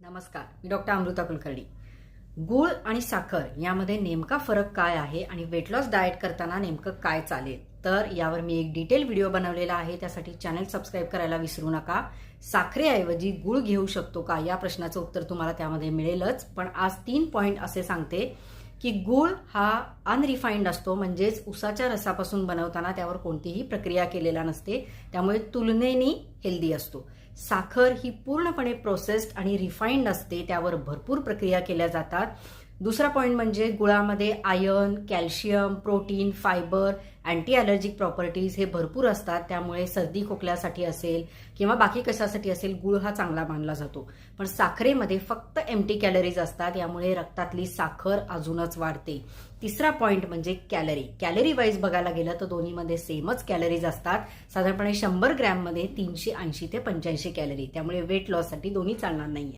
नमस्कार मी डॉक्टर अमृता कुलकर्णी. गूळ आणि साखर यामध्ये नेमका फरक काय आहे आणि वेट लॉस डाएट करताना नेमकं काय चालेल? तर यावर मी एक डिटेल व्हिडिओ बनवलेला आहे त्यासाठी चॅनल सबस्क्राईब करायला विसरू नका. साखरेऐवजी गूळ घेऊ शकतो का? या प्रश्नाचं उत्तर तुम्हाला त्यामध्ये मिळेलच. पण आज तीन पॉईंट असे सांगते की गूळ हा अनरिफाईंड असतो म्हणजेच उसाच्या रसापासून बनवताना त्यावर कोणतीही प्रक्रिया केलेला नसते. त्यामुळे तुलनेनी हेल्दी असतो. साखर ही पूर्णपणे प्रोसेस्ड आणि रिफाईंड असते. त्यावर भरपूर प्रक्रिया केल्या जातात. दुसरा पॉईंट म्हणजे गुळामध्ये iron calcium protein fibre anti allergic properties हे भरपूर असतात. त्यामुळे सर्दी खोकल्यासाठी असेल किंवा बाकी कशासाठी असेल गुळ हा चांगला मानला जातो. पण साखरेमध्ये फक्त एमटी कॅलरीज असतात. यामुळे रक्तातली साखर अजूनच वाढते. तिसरा पॉईंट म्हणजे कॅलरी कॅलरी वाईज बघायला गेलं तर दोन्हीमध्ये सेमच कॅलरीज असतात. साधारणपणे शंभर ग्रॅममध्ये तीनशे ऐंशी ते पंच्याऐंशी कॅलरी त्यामुळे वेट लॉससाठी दोन्ही चालणार नाहीये.